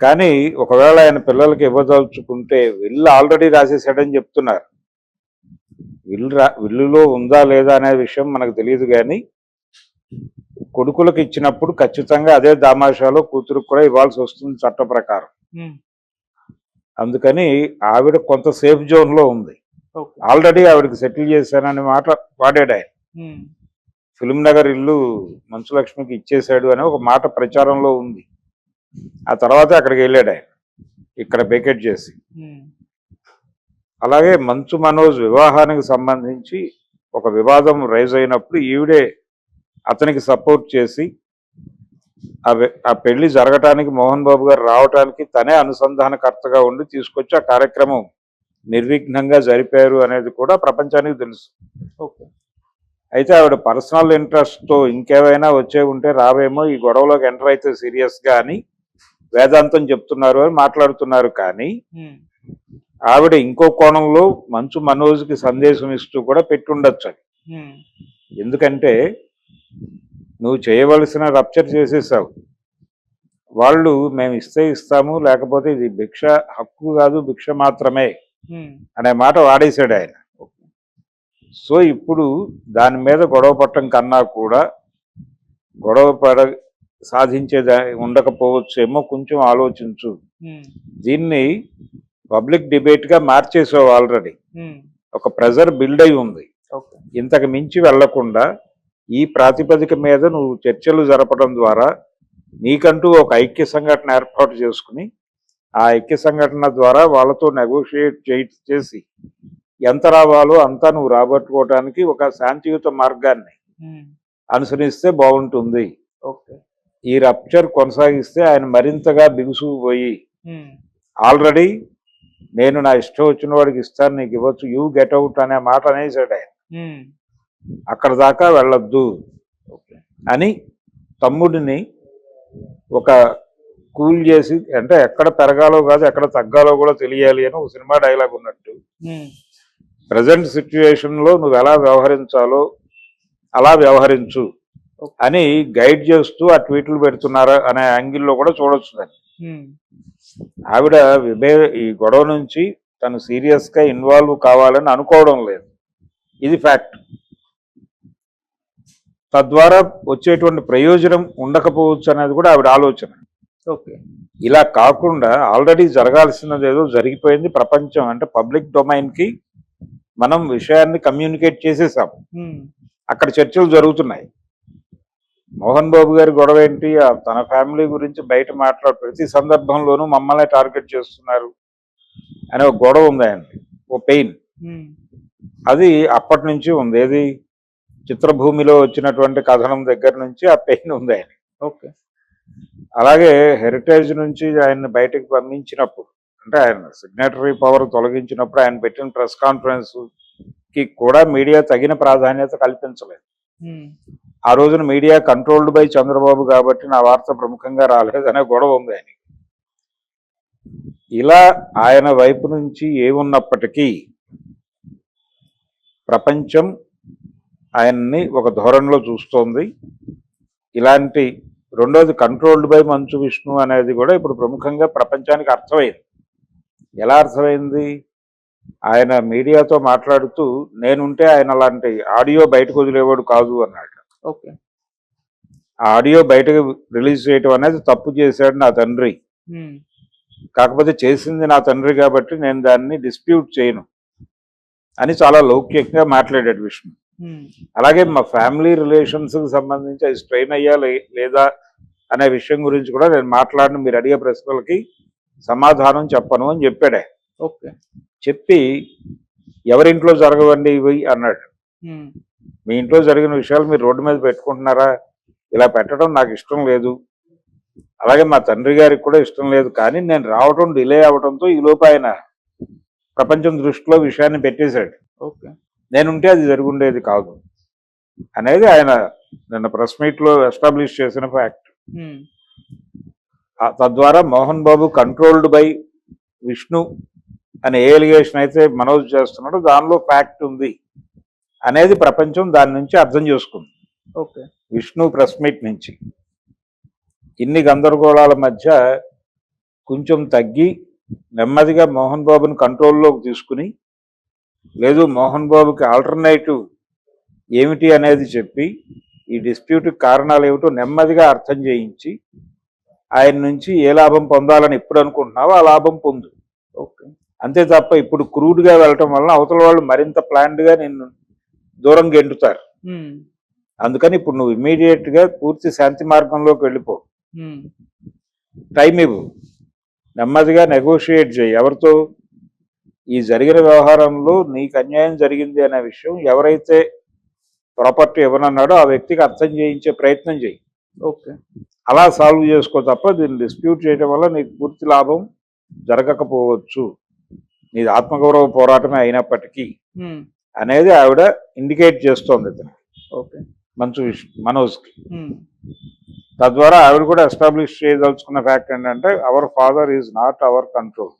కానీ ఒకవేళ ఆయన పిల్లలకి ఇవ్వదలుచుకుంటే విల్లు ఆల్రెడీ రాసేసాడని చెప్తున్నారు. విల్లు రా విల్లులో ఉందా లేదా అనే విషయం మనకు తెలియదు కానీ కొడుకులకు ఇచ్చినప్పుడు ఖచ్చితంగా అదే దామాషాలో కూతురుకు కూడా ఇవ్వాల్సి వస్తుంది చట్ట ప్రకారం. అందుకని ఆవిడ కొంత సేఫ్ జోన్లో ఉంది ఆల్రెడీ ఆవిడకి సెటిల్ చేశానని మాట వాడాడు ఆయన. ఫిల్మ్ నగర్ ఇల్లు మంచులక్ష్మికి ఇచ్చేశాడు అనే ఒక మాట ప్రచారంలో ఉంది. ఆ తర్వాత అక్కడికి వెళ్ళాడు ఆయన. ఇక్కడ బేకెట్ చేసి. అలాగే మంచు మనోజ్ వివాహానికి సంబంధించి ఒక వివాదం రైజ్ అయినప్పుడు ఈవిడే అతనికి సపోర్ట్ చేసి ఆ పెళ్ళి జరగటానికి మోహన్ బాబు గారు రావటానికి తనే అనుసంధానకర్తగా ఉండి తీసుకొచ్చి ఆ కార్యక్రమం నిర్విఘ్నంగా జరిపారు అనేది కూడా ప్రపంచానికి తెలుసు. ఓకే. అయితే ఆవిడ పర్సనల్ ఇంట్రెస్ట్తో ఇంకేమైనా వచ్చే ఉంటే రావేమో ఈ గొడవలోకి ఎంటర్ అయితే సీరియస్గా అని వేదాంతం చెప్తున్నారు అని మాట్లాడుతున్నారు కానీ ఉమ్, ఆవిడ ఇంకో కోణంలో మంచు మనోజ్కి సందేశం ఇస్తూ కూడా పెట్టుండొచ్చు అది. ఉమ్, ఎందుకంటే నువ్వు చేయవలసిన రప్చర్ చేసేసావు. వాళ్ళు మేము ఇస్తే ఇస్తాము లేకపోతే ఇది భిక్ష హక్కు కాదు భిక్ష మాత్రమే ఉమ్, అనే మాట వాడేశాడు ఆయన. సో ఇప్పుడు దాని మీద గొడవ పట్టం కన్నా కూడా గొడవ పడ సాధించేదా ఉండకపోవచ్చేమో కొంచెం ఆలోచించు. ఉమ్, దీన్ని పబ్లిక్ డిబేట్గా మార్చేసావు ఆల్రెడీ. ఉమ్, ఒక ప్రెజర్ బిల్డ్ అయి ఉంది. ఇంతకు మించి వెళ్ళకుండా ఈ ప్రాతిపదిక మీద నువ్వు చర్చలు జరపడం ద్వారా నీకంటూ ఒక ఐక్య సంఘటన ఏర్పాటు చేసుకుని ఆ ఐక్య సంఘటన ద్వారా వాళ్ళతో నెగోషియేట్ చేసి ఎంత రావాలో అంతా నువ్వు రాబట్టుకోవడానికి ఒక శాంతియుత మార్గాన్ని ఉమ్, అనుసరిస్తే బాగుంటుంది. ఓకే. ఈ రప్చర్ కొనసాగిస్తే ఆయన మరింతగా బిగుసుకుపోయి ఆల్రెడీ నేను నా ఇష్టం వచ్చిన వాడికి ఇస్తాను నీకు ఇవ్వచ్చు యూ గెట్ అవుట్ అనే మాట అనేసాడు ఆయన. అక్కడ దాకా వెళ్ళొద్దు. ఓకే. అని తమ్ముడిని ఒక కూల్ చేసి అంటే ఎక్కడ పెరగాలో కాదు ఎక్కడ తగ్గాలో కూడా తెలియాలి అని ఒక సినిమా డైలాగ్ ఉన్నట్టు. ప్రజెంట్ సిచ్యువేషన్లో నువ్వు ఎలా వ్యవహరించాలో అలా వ్యవహరించు. అని గైడ్ చేస్తూ ఆ ట్వీట్లు పెడుతున్నారా అనే యాంగిల్లో కూడా చూడొచ్చు దాన్ని ఆవిడ విభే ఈ గొడవ నుంచి తను సీరియస్గా ఇన్వాల్వ్ కావాలని అనుకోవడం లేదు. ఇది ఫ్యాక్ట్. తద్వారా వచ్చేటువంటి ప్రయోజనం ఉండకపోవచ్చు అనేది కూడా ఆవిడ ఆలోచన. ఓకే. ఇలా కాకుండా ఆల్రెడీ జరగాల్సినది ఏదో జరిగిపోయింది ప్రపంచం అంటే పబ్లిక్ డొమైన్కి మనం విషయాన్ని కమ్యూనికేట్ చేసేసాం. ఉమ్, అక్కడ చర్చలు జరుగుతున్నాయి. మోహన్ బాబు గారి గొడవ ఏంటి? ఆ తన ఫ్యామిలీ గురించి బయట మాట్లాడు ప్రతి సందర్భంలోనూ మమ్మల్ని టార్గెట్ చేస్తున్నారు అనే ఒక గొడవ ఉంది ఆయనకి ఓ పెయిన్. అది అప్పటి నుంచి ఉంది. ఏది? చిత్రభూమిలో వచ్చినటువంటి కథనం దగ్గర నుంచి ఆ పెయిన్ ఉంది ఆయన ఓకే. అలాగే హెరిటేజ్ నుంచి ఆయన్ని బయటకు పంపించినప్పుడు అంటే ఆయన సిగ్నేటరీ పవర్ తొలగించినప్పుడు ఆయన పెట్టిన ప్రెస్ కాన్ఫరెన్స్కి కూడా మీడియా తగిన ప్రాధాన్యత కల్పించలేదు. ఆ రోజున మీడియా కంట్రోల్డ్ బై చంద్రబాబు కాబట్టి నా వార్త ప్రముఖంగా రాలేదు అనే గొడవ ఉంది ఆయన ఇలా ఆయన వైపు నుంచి ఏమున్నప్పటికీ ప్రపంచం ఆయన్ని ఒక ధోరణిలో చూస్తోంది. ఇలాంటి రెండోది కంట్రోల్డ్ బై మంచు విష్ణు అనేది కూడా ఇప్పుడు ప్రముఖంగా ప్రపంచానికి అర్థమైంది. ఎలా అర్థమైంది? ఆయన మీడియాతో మాట్లాడుతూ నేనుంటే ఆయన అలాంటి ఆడియో బయటకు వదిలేవాడు కాదు అన్నాడు. ఓకే. ఆడియో బయటకు రిలీజ్ చేయటం అనేది తప్పు చేశాడు నా తండ్రి. కాకపోతే చేసింది నా తండ్రి కాబట్టి నేను దాన్ని డిస్ప్యూట్ చేయను అని చాలా లౌక్యంగా మాట్లాడాడు విష్ణు. అలాగే మా ఫ్యామిలీ రిలేషన్స్కి సంబంధించి అది స్ట్రెయిన్ అయ్యా లేదా అనే విషయం గురించి కూడా నేను మాట్లాడిన. మీరు అడిగే ప్రశ్నలకి సమాధానం చెప్పను అని చెప్పాడే. ఓకే. చెప్పి ఎవరింట్లో జరగవండి ఇవి అన్నాడు. మీ ఇంట్లో జరిగిన విషయాలు మీరు రోడ్డు మీద పెట్టుకుంటున్నారా? ఇలా పెట్టడం నాకు ఇష్టం లేదు. అలాగే మా తండ్రి గారికి కూడా ఇష్టం లేదు. కానీ నేను రావడం డిలే అవడంతో ఈ లోపు ఆయన ప్రపంచం దృష్టిలో విషయాన్ని పెట్టేశాడు. ఓకే. నేనుంటే అది జరుగుండేది కాదు అనేది ఆయన నిన్న ప్రెస్ మీట్లో ఎస్టాబ్లిష్ చేసిన ఫ్యాక్ట్. తద్వారా మోహన్ బాబు కంట్రోల్డ్ బై విష్ణు అనే ఏ ఎలిగేషన్ అయితే మనోజ్ చేస్తున్నాడో. దానిలో ఫ్యాక్ట్ ఉంది. అనేది ప్రపంచం దాని నుంచి అర్థం చేసుకుంది. ఓకే. విష్ణు ప్రెస్ మీట్ నుంచి ఇన్ని గందరగోళాల మధ్య కొంచెం తగ్గి నెమ్మదిగా మోహన్ బాబుని కంట్రోల్లోకి తీసుకుని లేదు మోహన్ బాబుకి ఆల్టర్నేటివ్ ఏమిటి అనేది చెప్పి ఈ డిస్ప్యూట్ కారణాలు ఏమిటో నెమ్మదిగా అర్థం చేయించి ఆయన నుంచి ఏ లాభం పొందాలని ఎప్పుడు అనుకుంటున్నావో ఆ లాభం పొందు. ఓకే. అంతే తప్ప ఇప్పుడు క్రూడ్గా వెళ్ళటం వలన అవతల వాళ్ళు మరింత ప్లాన్డ్గా నిన్ను దూరం గెంటుతారు ఉమ్, అందుకని ఇప్పుడు నువ్వు ఇమీడియట్గా పూర్తి శాంతి మార్గంలోకి వెళ్ళిపో. టైం ఇవ్వు. నెమ్మదిగా నెగోషియేట్ చేయి. ఎవరితో? ఈ జరిగిన వ్యవహారంలో నీకు అన్యాయం జరిగింది అనే విషయం ఎవరైతే ప్రాపర్టీ ఇవ్వనన్నాడో ఆ వ్యక్తికి అర్థం చేయించే ప్రయత్నం చేయి. ఓకే. అలా సాల్వ్ చేసుకో తప్ప దీన్ని డిస్ప్యూట్ చేయడం వల్ల నీకు పూర్తి లాభం జరగకపోవచ్చు. నీది ఆత్మగౌరవ పోరాటమే అయినప్పటికీ. అనేది ఆవిడ ఇండికేట్ చేస్తోంది ఇతను. ఓకే. మంచు మనోజ్కి. తద్వారా ఆవిడ కూడా ఎస్టాబ్లిష్ చేయదలుచుకున్న ఫ్యాక్ట్ ఏంటంటే our father is not our control